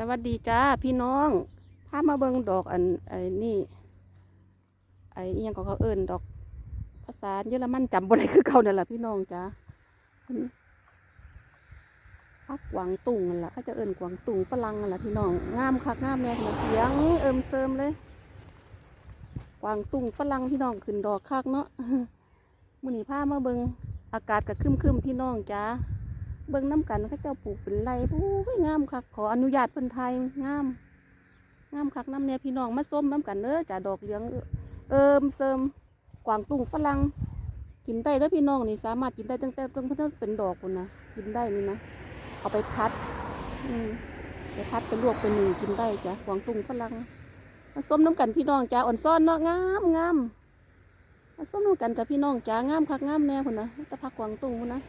สวัสดีจ้าพี่น้องพามาเบิ่งดอกอันไอ้นี่ไอ้ยังก็เขาเอิ้นดอก ภาษาเยอรมันจำบ่ได้คือเขาเนั่นแหละพี่น้องจ้าพักกวางตุงนั่นแหละเขาจะเอิ้นกวางตุงฝรั่งนั่นแหละพี่น้องงามคักงามแน่เลยเสียงเอิมเซิมเลยกวางตุงฝรั่งพี่น้องขึ้นดอกคักเนาะมื้อนี้พามาเบิ่งอากาศก็ครึมๆพี่น้องจ้า เบิ่งน้ำกันเขาเจ้าปลูกเป็นไรโอ้ยงามคักขออนุญาตเพิ่นไทยงาม งามคักน้ำเนี่ยพี่น้องมาส้มน้ำกันเด้อจ้าดอกเหลืองเอิมเซิมกวางตุ้งฝรั่งกินได้เด้อพี่น้องนี่สามารถกินได้ตั้งแต่ตั้งแต่เป็นดอกพุ่นนะกินได้นี่นะเอาไปพัด อืมไปพัดไปลวกไปหนึ่งกินได้จ้ะกวางตุ้งฝรั่งมาส้มน้ำกันพี่น้องจ้าอ่อนซ่อนเนาะงามงามมาส้มน้ำกันจ้ะพี่น้องจ้างามคักงามแน่พุ่นนะแต่พักกวางตุ้งพุ่นนะ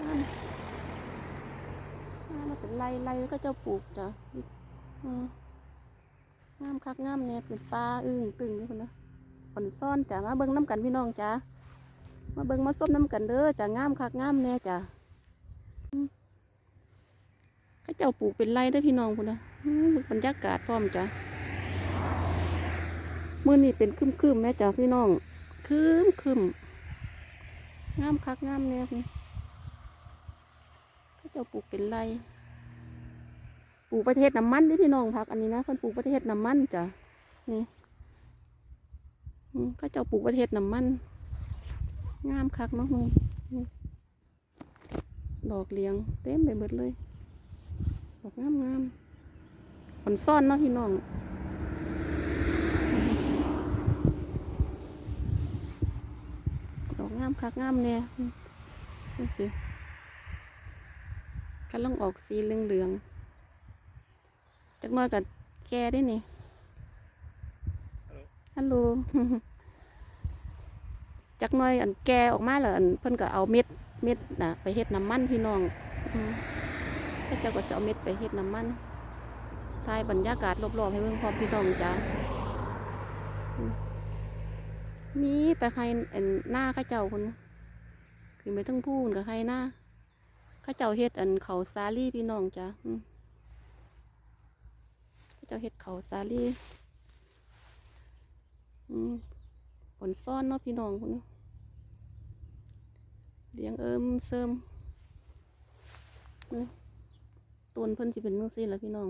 งาม เป็นไรไรก็เจ้าปลูกจ้ะงามคักงามเนี่ยเป็นปลาอึ้งตึงนี่คนนะอ่อนซ่อนจ้ะมาเบิ้งน้ำกันพี่น้องจ้ะมาเบิ้งมาส้มน้ำกันเด้อจ้ะงามคักงามแน่จ้ะเขาเจ้าปลูกเป็นไรได้พี่น้องคนนะอืมบรรยากาศพร้อมจ้ะมื่อนี้เป็นคึมคึมแม่จ้ะพี่น้องคึมคึมงามคักงามแน่พุ่นเขาเจะปลูกเป็นไร ปลูกประเทศน้ำมันที่พี่น้องพักอันนี้นะคนปลูกประเทศน้ำมันจ้ะนี่อืมเจ้าปลูกประเทศน้ำมัน งามคักเนาะมึงอืมดอกเลี้ยงเต็มไปหมดเลยดอกงามงามผลซ่อนเนาะพี่น้องดอกงามคักงามเนี่ยดูสิกำลังออกสีเหลืองๆ จักหน้อยกับแก่ได้นี่ฮัลโหลจักหน้อยอันแก่ออกมาแล้วอันเพิ่นก็เอาเม็ดเม็ดน่ะ ไปเฮ็ดน้ำมันพี่น้องอืมพระเจ้าก็สิเอาเม็ดไปเฮ็ดน้ำมันถ่ายบรรยากาศรอบๆให้เบิ่งพร้อมพี่น้องจ้าอืมมีแต่ใครอันหน้าเข้าเจ้าคนคือไม่ต้องพูดกับใครหน้าเข้าเจ้าเฮ็ดอันเขาซาลี่พี่น้องจ้ะอืมเข้าเจ้าเฮ็ดเขาซาลี่ผลซ่อนเนาะพี่น้องคุณเลี้ยงเอิมเสริมต้นเพิ่นสิเป็นจังซี่ล่ะพี่น้อง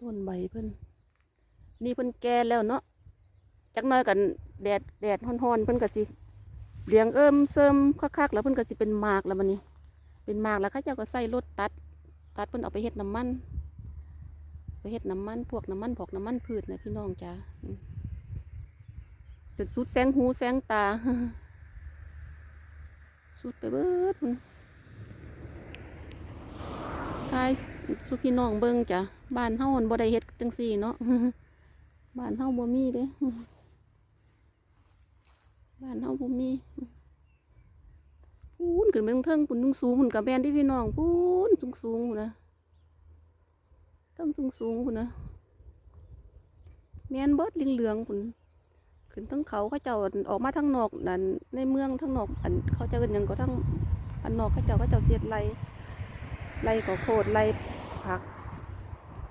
ต้นใบเพิ่นนี่เพิ่นแก่แล้วเนาะจักน้อยกันแดดแดดฮ้อนๆเพิ่นก็สิเลี้ยงเอิมเสริมคักๆแล้วเพิ่นก็สิเป็นหมากแล้วมันนี่เป็นมากแล้วเขาเจ้าก็ใส่รถตัด ตัดเพิ่นเอาไปเฮ็ดน้ำมัน เฮ็ดน้ำมันพวกน้ำมันพวกน้ำมันพืชนะพี่น้องจ้าอืมเป็นสุดแสงหูแสงตา สุดไปเบิดทายสุพี่น้องเบิ่งจ้ะบ้านเฮามันบ่ได้เฮ็ดจังซี่เนาะบ้านเฮาบ่มีเด้บ้านเฮาบ่มีพูนขึ้นไปทางเทิงปุ่นสูงปุ่นกับแมนที่พี่น้องพูนสูงสูงนะ เทิงสูงสูงๆปุ่นะแมนเบิดเหลืองๆปุ่นขึ้นทั้งเขาเขาเจ้าออกมาทางนอกนั่นในเมืองทางนอกอันเขาเจ้ากันยังก็ทั้งอันนอกเขาเจ้าเขาเจ้าเสียดไรไรก็โคดไรผัก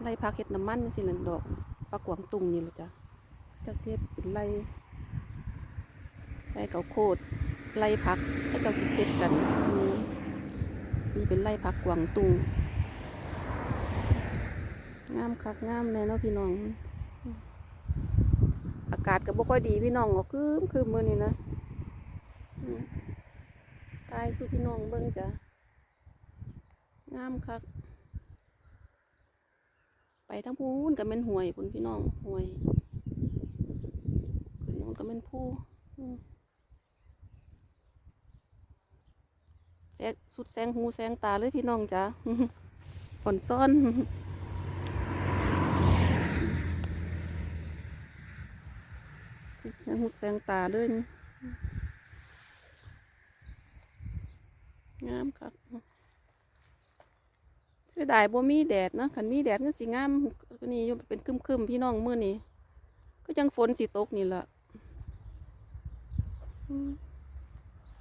ไรผักเห็ดน้ำมันสิหลังดอกปลากวางตุงนี่แหละจ้ะเจ้าเสียดเป็นไรไรก็โคดไล่พักให้เจ้าสิเก็ดกันนี่เป็นไล่พักกวางตุง งามคักงามแน่เนาะพี่น้อง อากาศก็บ่ค่อยดีพี่น้องก็คืมคืมมือนี้นะตายสู่พี่น้องเบิ่งจ้ะงามคัก ไปทั้งพูนก็เป็นห่วยพุ่นพี่น้องห่วยขึ้นนู้นก็เป็นผู้แสงสุดแสงหูแสงตาเลยพี่น้องจ้ะฝนซ่อน แสงหูแสงตาเลยงามครับเสียดายบ่มีแดดนะขันมีแดดก็สิงามก็นี่ยู่เป็นครึมๆพี่น้องมื้อนี้ก็จังฝนสิตกนี่ละ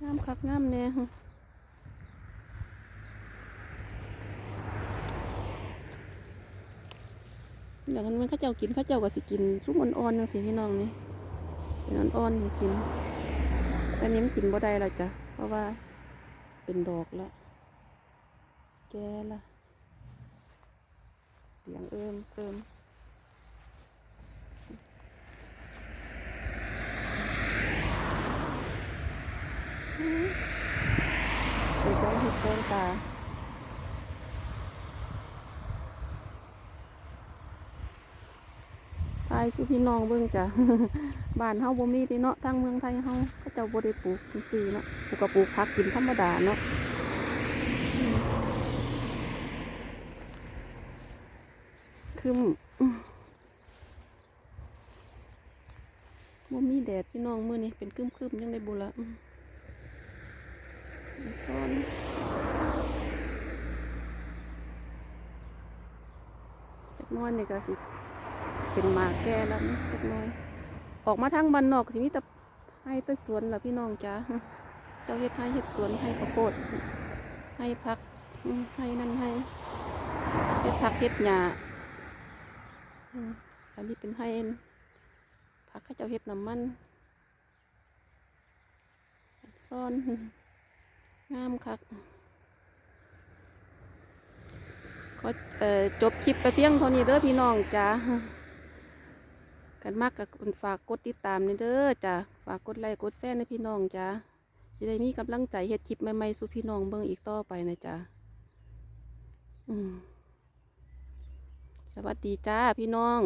งามคักงามแน่เดี๋ยวมันข้าเจ้ากินข้าเจ้าก็สิกินซุปอ่อนๆจังสิพี่น้องนี่ เป็นอ่อนๆนี่กินแต่นี้มันกินบ่ได้แล้วจ้ะเพราะว่าเป็นดอกแล้วแก่ละเลี้ยงเอิมเอิมเป็นจ้องหิดโซนตาายสุพี่น้องเบิ่งจ้ะบ้านเฮาบ่มีติเนาะทางเมืองไทยเฮาเขาเจ้าบ่ได้ปลูกจังซี่เนาะปลูกก็ปลูกผักกินธรรมดาเนาะคืออืมบ่มีแดดพี่น้องมื้อนี้เป็นครึมๆยังได้บุละซ้อนจักน้อยนี่ก็สิ เป็นหมาแก่แล้วนะเล็กน้อย ออกมาทางบ้านนอกสิมีแต่ให้แต่สวนล่ะพี่น้องจ้าเจ้าเฮ็ดให้เฮ็ดสวนให้ข้าวโพดให้พักให้นั่นให้เฮ็ดผักเฮ็ดหญ้าอันนี้เป็นให้ผักให้เจ้าเฮ็ดน้ำมันซ่อนงามคักขอจบคลิปไปเพียงเท่านี้เด้อพี่น้องจ้า กันมากกับฝากกดติดตามนี่เด้อจ้ะฝากกดไลค์กดแชร์ในพี่น้องจ้ะจะได้มีกำลังใจเฮ็ดคลิปใหม่ๆสู่พี่น้องเบิ่งอีกต่อไปนะจ้ะอืมสวัสดีจ้าพี่น้อง